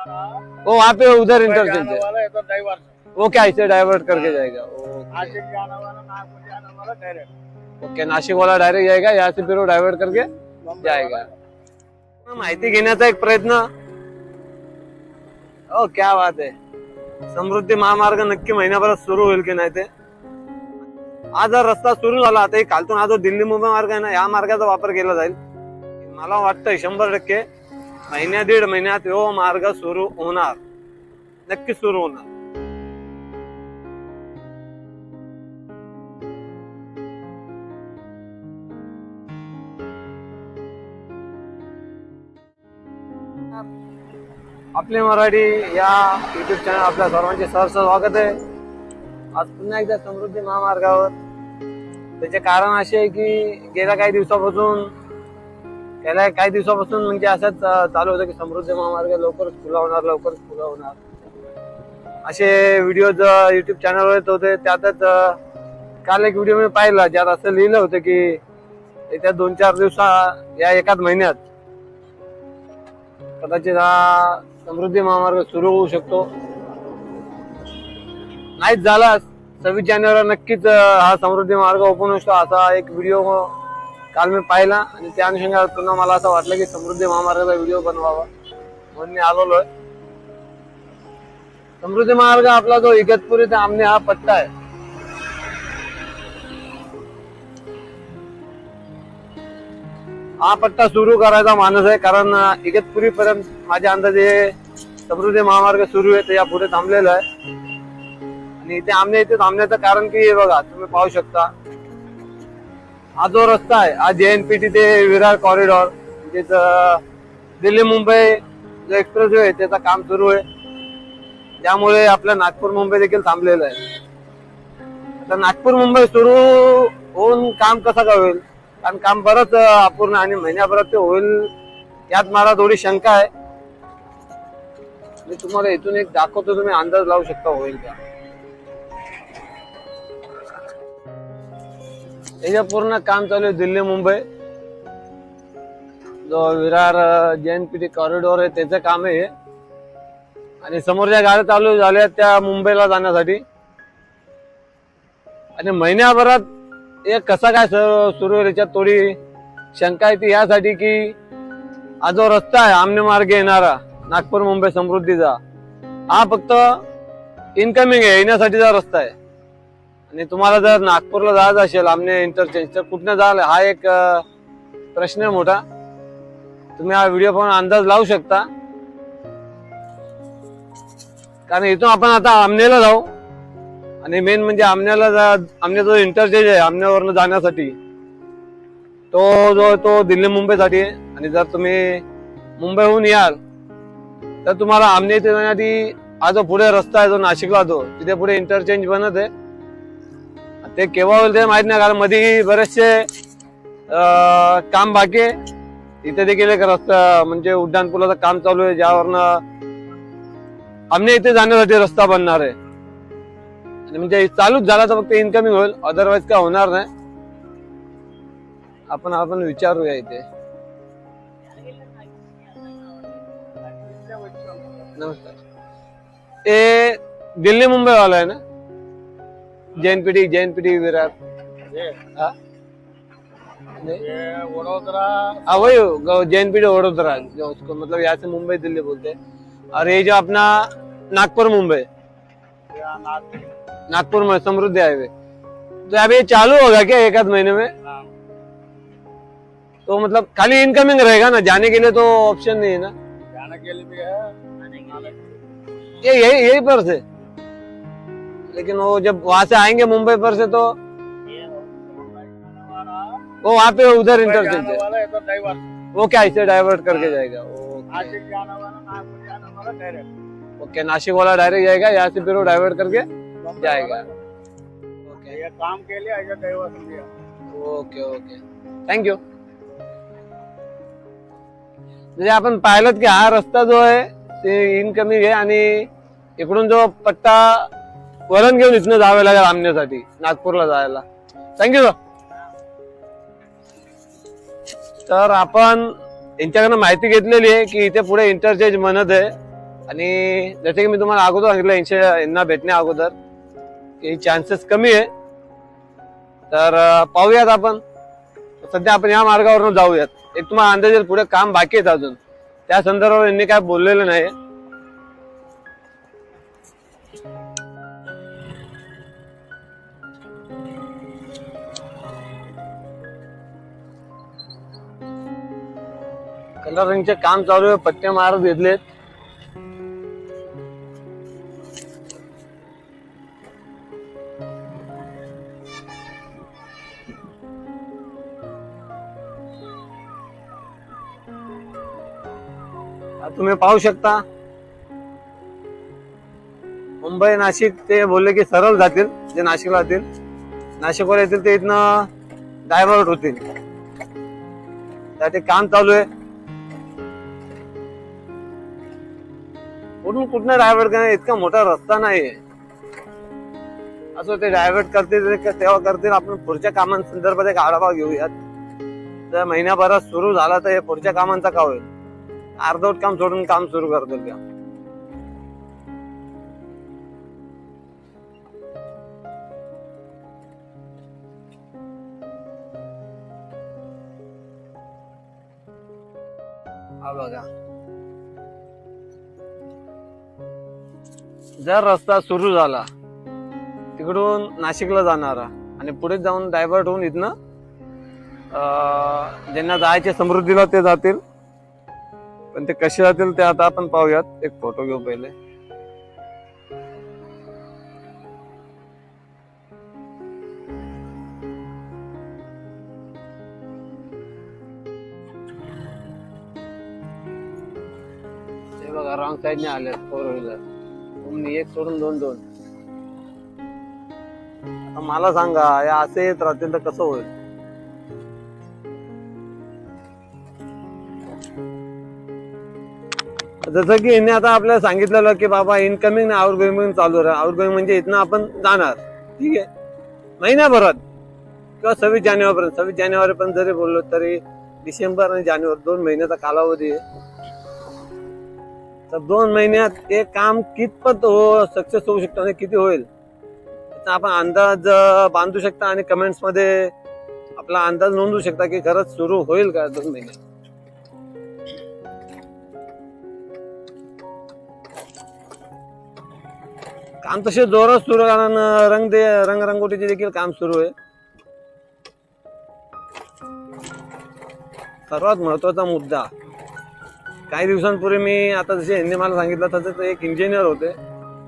वो वहाँ पे उधर इंटरचेंज है। वो क्या ऐसे डाइवर्ट करके जाएगा। ओके नाशिक वाला डायरेक्ट जाएगा यहाँ से फिर वो डायवर्ट करके जाएगा। माहिती घेण्याचा एक प्रयत्न। हो क्या बात आहे समृद्धी महामार्ग नक्की महिन्याभरात सुरू होईल की नाही ते? हा जर रस्ता सुरू झाला तर कालतून हा जो दिल्ली मुंबई मार्ग आहे ना या मार्गाचा वापर केला जाईल. मला वाटतंय शंभर टक्के महिन्या दीड महिन्यात हो मार्ग सुरू होणार नक्की सुरू होणार आपले मराठी या युट्यूब चॅनल आपल्या सर्वांचे सहर्ष स्वागत आहे. आज पुन्हा एकदा समृद्धी महामार्गावर. त्याचे कारण असे आहे की गेल्या काही दिवसापासून त्याला काही दिवसापासून म्हणजे असंच चालू होतं की समृद्धी महामार्ग लवकरच खुला होणार लवकरच खुला होणार. असे व्हिडिओज युट्यूब चॅनलवर येत होते. त्यातच काल एक व्हिडिओ मी पाहिला ज्यात असं लिहिलं होतं की येत्या दोन चार दिवसा या एकाच महिन्यात कदाचित हा समृद्धी महामार्ग सुरू होऊ शकतो. नाहीच झाला सव्वीस जानेवारी नक्कीच हा समृद्धी मार्ग ओपन होऊ शकतो. असा एक व्हिडिओ काल मी पाहिला आणि त्या अनुषंगाने पुन्हा मला असं वाटलं की समृद्धी महामार्गाचा व्हिडिओ बनवावा. म्हणून मी आलेलो आहे. समृद्धी महामार्ग आपला जो इगतपुरी ते आमने हा पट्टा आहे. हा पट्टा सुरू करायचा मानस आहे कारण इगतपुरी पर्यंत माझ्या अंदाजे समृद्धी महामार्ग सुरू आहे ते या पुढे थांबलेलं आहे. आणि इथे आमने इथे थांबण्याचं कारण की हे बघा तुम्ही पाहू शकता. हा जो रस्ता आहे हा टी ते विरार कॉरिडॉर म्हणजेच दिल्ली मुंबई जो एक्सप्रेस आहे त्याचं काम सुरू आहे. त्यामुळे आपलं नागपूर मुंबई देखील थांबलेलं आहे. आता नागपूर मुंबई सुरू होऊन काम कसं का होईल? कारण काम बरंच अपूर्ण आणि महिन्याभरात ते होईल यात मला थोडी शंका आहे. मी तुम्हाला इथून एक दाखवतो तुम्ही अंदाज लावू शकता होईल का? याचं पूर्ण काम चालू आहे दिल्ली मुंबई. जो विरार टी कॉरिडॉर आहे त्याचं काम आहे आणि समोर ज्या गाड्या चालू झाल्या त्या मुंबईला जाण्यासाठी. आणि महिन्याभरात एक कसा काय सुरू होईल याच्यात थोडी शंका येते यासाठी की हा जो रस्ता आहे आमने मार्गे येणारा नागपूर मुंबई समृद्धीचा हा फक्त इनकमिंग आहे येण्यासाठीचा रस्ता आहे. आणि तुम्हाला जर नागपूरला जायचं असेल आमने इंटरचेंज तर कुठनं जाल? हा एक प्रश्न आहे मोठा. तुम्ही हा व्हिडिओ पाहून अंदाज लावू शकता. कारण इथून आपण आता आमनेला जाऊ. आणि मेन म्हणजे आमण्याला जा आमने जो इंटरचेंज आहे आमण्यावरनं जाण्यासाठी तो जो तो दिल्ली मुंबईसाठी आहे. आणि जर तुम्ही मुंबईहून याल तर तुम्हाला आमने इथे जाण्यासाठी हा जो पुढे रस्ता आहे जो नाशिकला तो तिथे पुढे इंटरचेंज बनत आहे. ते केव्हा होईल ते माहीत नाही कारण मध्ये बरेचसे काम बाकी आहे. इथे देखील एक रस्ता म्हणजे उड्डाण पुलाचं काम चालू आहे ज्यावरनं आमने इथे जाण्यासाठी रस्ता बनणार आहे. आणि म्हणजे चालूच झाला तर फक्त इन्कमिंग होईल अदरवाईज काय होणार नाही. आपण आपण विचारूया इथे. नमस्कार. ते दिल्ली मुंबई वाला आहे ना? ये हाँ नहीं? ये वडोदरा हाँ वही जैनपीटी वडोदरा जो उसको मतलब यहाँ से मुंबई दिल्ली बोलते हैं और ये जो अपना नागपुर मुंबई नागपुर में समृद्धि हाईवे तो अब ये चालू होगा क्या एक आध महीने में हाँ, तो मतलब खाली इनकमिंग रहेगा ना? जाने के लिए तो ऑप्शन नहीं है ना? जाने के लिए भी है। के लिए। ये यही यही पर से? लेकिन वो जब वहां से आएंगे मुंबई पर से तो ये वो वहां पे उधर इंटरचेंज है है वो क्या ऐसे डाइवर्ट करके जाएगा? ओके नासिक वाला डायरेक्ट जाएगा यहाँ से फिर वो डाइवर्ट करके जाएगा। ओके। ये काम के लिए दिया ओके ओके। थँक्यू म्हणजे आपण पाहिलं की हा रस्ता जो आहे ते इनकमिंग आहे आणि इकडून जो पट्टा वरण घेऊन इथनं जावं लागेल आमण्यासाठी नागपूरला जायला. थँक्यू सर तर आपण यांच्याकडनं माहिती घेतलेली आहे की इथे पुढे इंटरचेंज म्हणत आहे. आणि जसे की मी तुम्हाला अगोदर सांगितलं यांच्या यांना भेटण्या अगोदर की चान्सेस कमी आहे. तर पाहूयात आपण. सध्या आपण या मार्गावरून जाऊयात. एक तुम्हाला अंदाज पुढे काम बाकी आहेत अजून. त्या संदर्भात यांनी काय बोललेलं नाही. कलरिंगचे काम चालू आहे पट्टे मारत घेतलेत. तुम्ही पाहू शकता. मुंबई नाशिक ते बोलले की सरळ जातील जे नाशिकला जातील नाशिकवर येतील ते इथनं डायव्हर्ट होतील. त्यासाठी काम चालू आहे. कुठून कुठनं डायव्हर्ट करणार? इतका मोठा रस्ता नाही असं ते डायव्हर्ट करतील तेव्हा करतील. आपण पुढच्या कामांसंदर्भात एक आढावा घेऊयात. जर महिन्याभरात सुरू झाला तर हे पुढच्या कामांचा का होईल? अर्धवट काम सोडून काम सुरू करतील का? बघा. जर रस्ता सुरू झाला तिकडून नाशिकला जाणारा आणि पुढे जाऊन डायव्हर्ट होऊन इथनं ज्यांना जायचे समृद्धीला ते जातील. पण ते कसे जातील ते आता आपण पाहूयात. एक फोटो घेऊ पहिले. बघा रॉंग साईडने आले फोर व्हीलर एक सोडून दोन दोन. आता मला सांगा या असे येत राहतील तर कसं होईल? जसं की यांनी आता आपल्याला सांगितलेलं की बाबा इनकमिंग आउट गोईंग चालू राहा. आउट गोईंग म्हणजे इथनं आपण जाणार. ठीक आहे? महिन्याभरात किंवा सव्वीस जानेवारीपर्यंत. सव्वीस जानेवारीपर्यंत जरी बोललो तरी डिसेंबर आणि जानेवारी दोन महिन्याचा कालावधी आहे. तर दोन महिन्यात ते काम कितपत हो सक्सेस होऊ शकतं आणि किती होईल? याचा आपण अंदाज बांधू शकता आणि कमेंट्समध्ये आपला अंदाज नोंदवू शकता की खरंच सुरू होईल का दोन महिन्यात काम तसे जोरात सुरू कारण रंग दे रंगरंगोटीचे देखील काम सुरू आहे. सर्वात महत्त्वाचा मुद्दा काही दिवसांपूर्वी मी आता जसे यांनी मला सांगितलं तसं ते एक इंजिनियर होते.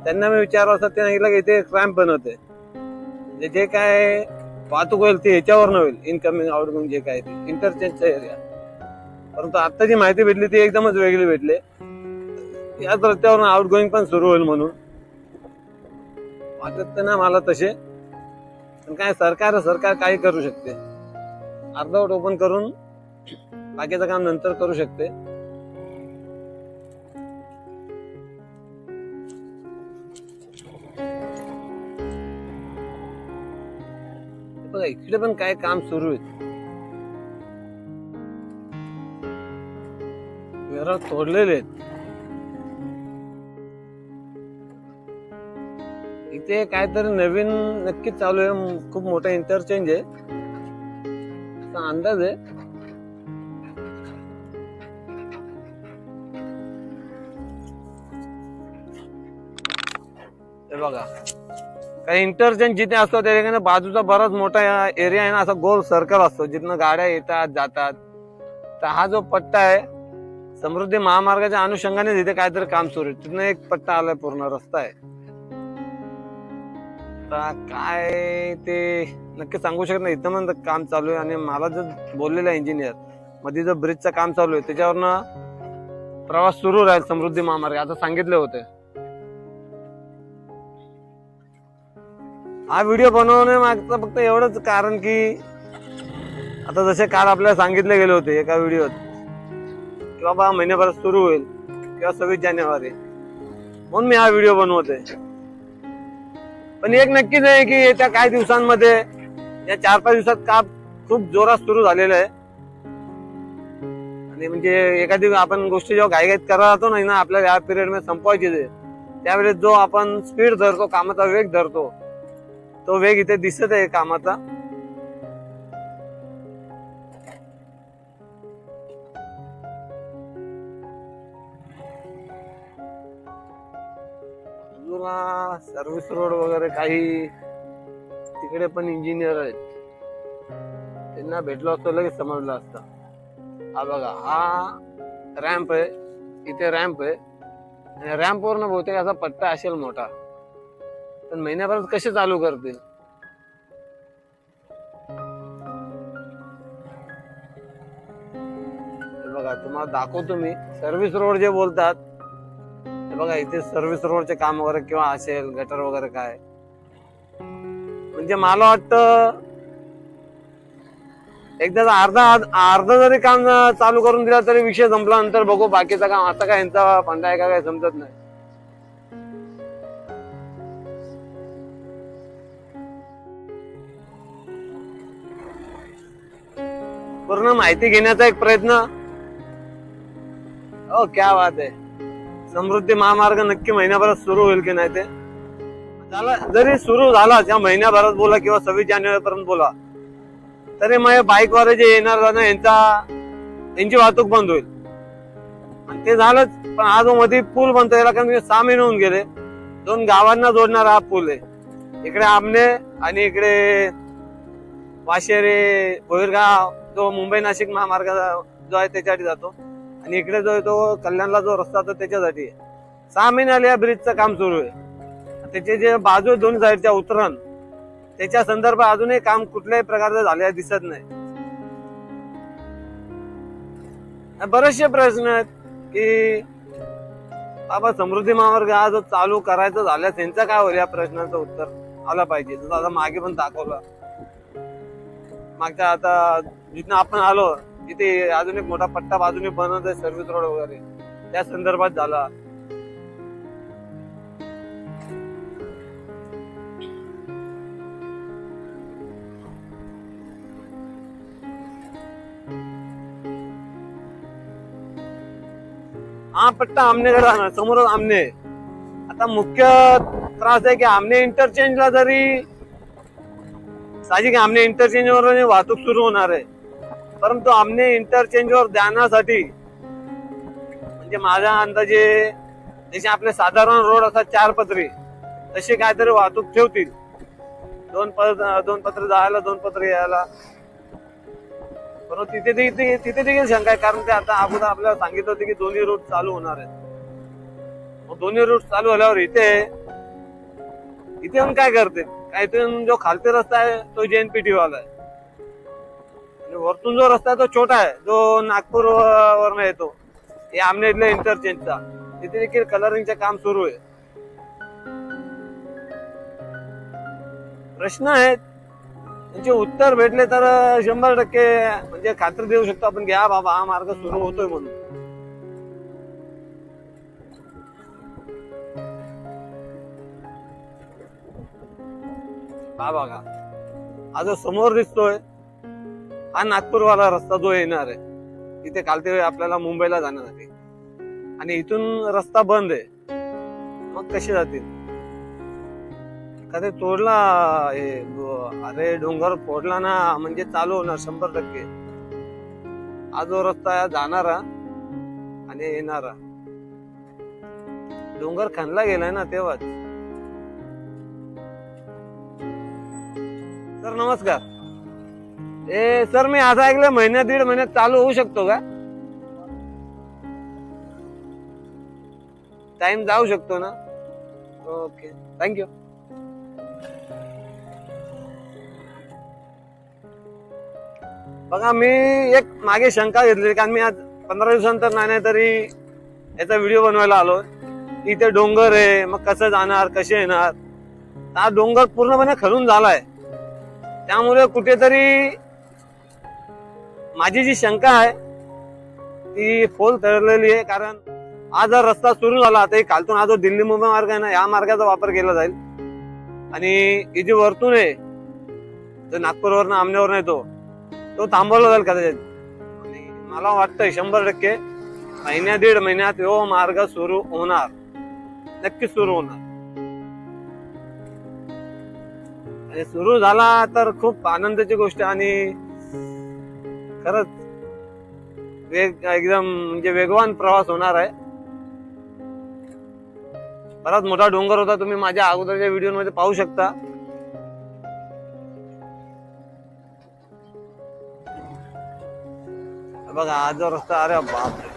त्यांना मी विचारलं असता ते सांगितलं की इथे क्रॅम्प बनवते. म्हणजे जे काय वाहतूक होईल ते ह्याच्यावर होईल इनकमिंग आउटगोइंग जे काय ते इंटरचेंजचा एरिया परंतु आत्ता जी माहिती भेटली ती एकदमच वेगळी भेटली. याच रस्त्यावरून आउटगोईंग पण सुरू होईल म्हणून. वाटत ना मला तसे पण काय सरकार सरकार काही करू शकते. अर्धवट ओपन करून बाकीचं काम नंतर करू शकते. बघा इकडे पण काय काम सुरू आहे घरात तोडलेले आहेत. इथे काहीतरी नवीन नक्कीच चालू आहे. खूप मोठा इंटरचेंज आहे. अंदाज आहे. बघा. काही इंटरचेंज जिथे असतो त्या ठिकाणी बाजूचा बराच मोठा एरिया आहे ना असा गोल सर्कल असतो जिथनं गाड्या येतात जातात. तर हा जो पट्टा आहे समृद्धी महामार्गाच्या अनुषंगाने तिथे काहीतरी काम सुरू आहे. तिथनं एक पट्टा आलाय पूर्ण रस्ता आहे. तर काय ते नक्की सांगू शकत नाही. इथं पण काम चालू आहे आणि मला जर बोललेला इंजिनियरमध्ये जो ब्रिजचं काम चालू आहे त्याच्यावरनं प्रवास सुरू राहील समृद्धी महामार्ग. आता सांगितले होते. हा व्हिडिओ बनवण्या मागचं फक्त एवढंच कारण की आता जसे काल आपल्याला सांगितले गेले होते एका व्हिडिओत की बाबा महिन्याभरात सुरू होईल किंवा सव्वीस जानेवारी. म्हणून मी हा व्हिडिओ बनवते पण एक नक्कीच आहे की येत्या काही दिवसांमध्ये या चार पाच दिवसात काम खूप जोरात सुरू झालेलं आहे. आणि म्हणजे एखादी आपण गोष्टी जेव्हा घाईघाईत करत राहतो नाही ना आपल्याला या पिरियडमध्ये संपवायची ते त्यावेळेस जो आपण स्पीड धरतो कामाचा वेग धरतो तो वेग इथे दिसत आहे कामाचा. सर्विस सर्व्हिस रोड वगैरे काही. तिकडे पण इंजिनियर आहेत. त्यांना भेटलो असतो लगेच समजलं असतं. हा बघा हा रॅम्प आहे. इथे रॅम्प आहे. आणि रॅम्प वरनं बहुतेक असा पट्टा असेल मोठा. पण महिन्याभरात कसे चालू करतील हे बघा तुम्हाला दाखवतो मी. सर्व्हिस रोड जे बोलतात हे बघा इथे सर्व्हिस रोडचे काम वगैरे किंवा असेल गटर वगैरे काय. म्हणजे मला वाटतं एकदा अर्धा अर्धा जरी काम चालू करून दिला तरी विषय संपला नंतर बघू बाकीचं काम आता काय यांचा फंडा आहे का काय समजत नाही. पूर्ण माहिती घेण्याचा एक प्रयत्न? हो क्या बात आहे. समृद्धी महामार्ग नक्की महिन्याभरात सुरू होईल की नाही ते? झाला जरी सुरू झाला त्या महिन्याभरात बोला किंवा सव्वीस जानेवारी पर्यंत बोला तरी मग बाईकवाले जे येणार जाणार यांचा यांची वाहतूक बंद होईल. आणि ते झालंच पण आज मध्ये पूल बनतो याला कारण सहा महिने होऊन गेले. दोन गावांना जोडणारा हा पूल आहे. इकडे आमने आणि इकडे वाशेरे भोईरगाव जो मुंबई नाशिक महामार्ग जो आहे त्याच्यासाठी जातो. आणि इकडे जो आहे तो कल्याणला जो रस्ता तो त्याच्यासाठी आहे. सहा महिने आले या ब्रिजचं काम सुरू आहे. त्याचे जे बाजू दोन साईडच्या उतरण त्याच्या संदर्भात अजूनही काम कुठल्याही प्रकारचं झालेलं दिसत नाही. बरेचसे प्रश्न आहेत की बाबा समृद्धी महामार्ग हा जो चालू करायचा झाल्यास त्यांचं काय होईल या प्रश्नाचं उत्तर आलं पाहिजे. जसं आता मागे पण दाखवलं. मागच्या आता जिथं आपण आलो तिथे अजून एक मोठा पट्टा बाजूने बनवत आहे सर्व्हिस रोड वगैरे. त्या संदर्भात झाला. हा पट्टा आमनेकडे जाणार समोरच आमने. आता मुख्य त्रास आहे की आमने इंटरचेंजला जरी साहजिक आमने इंटरचेंजवर वाहतूक सुरू होणार आहे परंतु आमने इंटरचेंजवर जाण्यासाठी म्हणजे माझ्या अंदाजे जसे आपले साधारण रोड असतात चार पत्री तशी काहीतरी वाहतूक ठेवतील. दोन पत्र दोन पत्र जायला दोन पत्र यायला. परंतु तिथे देखील तिथे देखील शंका आहे कारण ते आता अगोदर आपल्याला सांगितलं होतं की दोन्ही रूट चालू होणार आहेत. मग दोन्ही रूट चालू झाल्यावर इथे इथे येऊन काय करते काहीतरी जो खालते रस्ता आहे तो जेएनपीटी वाला आहे. आणि वरतून जो रस्ता आहे तो छोटा आहे. जो नागपूर वरनं येतो. हे आमने इथल्या इंटरचेंजचा तिथे देखील कलरिंगचे काम सुरू आहे. प्रश्न आहेत. त्यांचे उत्तर भेटले तर शंभर टक्के म्हणजे खात्री देऊ शकतो आपण घ्या बाबा हा मार्ग सुरू होतोय म्हणून. हा बघा. आज समोर दिसतोय. हा नागपूरवाला रस्ता जो येणार आहे तिथे कालते आपल्याला मुंबईला जाण्यासाठी आणि इथून रस्ता बंद आहे. मग कसे जातील? कधी तोडला हे अरे डोंगर फोडला ना म्हणजे चालू होणार शंभर टक्के. हा जो रस्ता आहे जाणारा आणि येणारा. डोंगर खणला गेलाय ना तेव्हाच. सर नमस्कार. ए सर मी असं ऐकलं महिन्यात दीड महिन्यात चालू होऊ शकतो का? टाइम जाऊ शकतो ना? ओके थँक्यू बघा मी एक मागे शंका घेतली कारण मी आज पंधरा दिवसानंतर नाही नाही तरी याचा व्हिडिओ बनवायला आलो. इथे डोंगर आहे मग कसं जाणार कसे येणार? हा डोंगर पूर्णपणे खणून झालाय. त्यामुळे कुठेतरी माझी जी शंका आहे ती फोल ठरलेली आहे कारण आज जर रस्ता सुरू झाला तर कालतून हा जो दिल्ली मुंबई मार्ग आहे ना या मार्गाचा वापर केला जाईल. आणि ही जी वरतून आहे जो नागपूरवरनं आमण्यावरनं येतो तो थांबवला जाईल कदाचित. आणि मला वाटतंय शंभर टक्के महिन्या दीड महिन्यात हो मार्ग सुरू होणार. नक्कीच सुरू होणार. आणि सुरू झाला तर खूप आनंदाची गोष्ट आणि खरंच वेग एकदम म्हणजे वेगवान प्रवास होणार आहे. बराच मोठा डोंगर होता तुम्ही माझ्या अगोदरच्या व्हिडिओमध्ये पाहू शकता. बघा हा जो रस्ता अरे बापरे.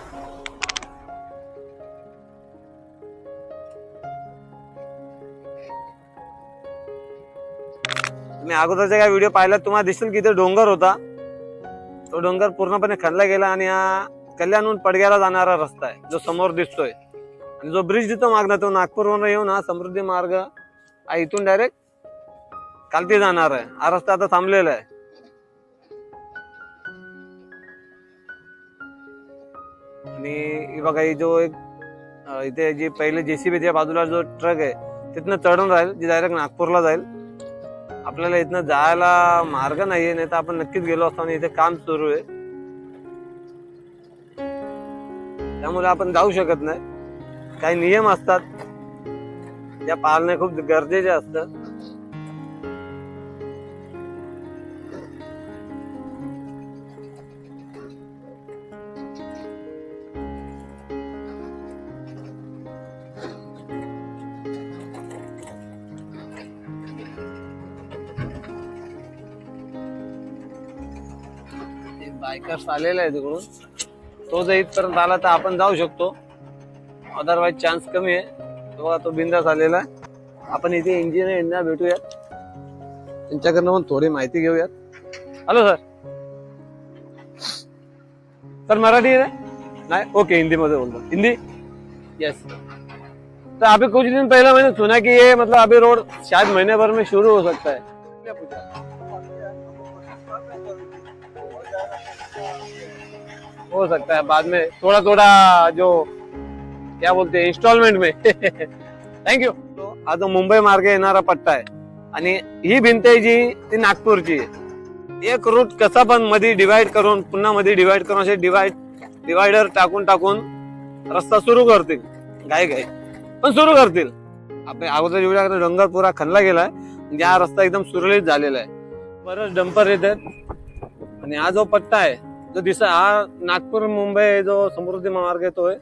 तुम्ही अगोदरच्या काय व्हिडिओ पाहिला तुम्हाला दिसेल की इथे डोंगर होता. तो डोंगर पूर्णपणे खणला गेला आणि हा कल्याणहून पडग्याला जाणारा रस्ता आहे जो समोर दिसतोय. आणि जो ब्रिज दिसतो मागणार तो नागपूरवरून येऊन हा समृद्धी मार्ग हा इथून डायरेक्ट कालती जाणार आहे. हा रस्ता आता थांबलेला आहे. आणि बघा ही जो एक इथे जी पहिले जेसीबीच्या बाजूला जो ट्रक आहे तिथनं चढून राहील जी डायरेक्ट नागपूरला जाईल. आपल्याला इथनं जायला मार्ग नाहीये नाही तर आपण नक्कीच गेलो असतो आणि इथे काम सुरू आहे. त्यामुळे आपण जाऊ शकत नाही. काही नियम असतात. ज्या पाळणे खूप गरजेचे असतं. बायकर्स आलेला आहे तिकडून. तो जर इथपर्यंत आला तर आपण जाऊ शकतो. अदरवाईज चान्स कमी आहे. बघा तो बिंदास आलेला आहे. आपण इथे इंजिनियर यांना भेटूयात. त्यांच्याकडनं पण थोडी माहिती घेऊयात. हॅलो सर सर मराठी नाही ना? ओके हिंदी मध्ये बोल हिंदी? यस तो अभी कुछ दिन पहले मैंने सुना कि ये मतलब अभी रोड शायद महीने भर में शुरू हो सकता है. हो सकता है बाद में थोड़ा थोड़ा जो क्या बोलते हैं इंस्टॉलमेंट में। थँक्यू हा जो मुंबई मार्गे येणारा पट्टा आहे. आणि ही भिंत आहे जी ती नागपूरची आहे. एक रूट कसा पण मध्ये डिवाइड करून पुन्हा मध्ये डिवाइड करून असे डिवाइड डिवायडर टाकून टाकून रस्ता सुरू करतील. घाई घाई. पण सुरू करतील. आपण अगोदर एवढ्या डोंगर पुरा खणला गेलाय. म्हणजे हा रस्ता एकदम सुरळीत झालेला आहे. बरंच डंपर येत आहेत आणि हा जो पट्टा आहे जो दिसा हा नागपूर मुंबई जो समृद्धी महामार्ग येतोय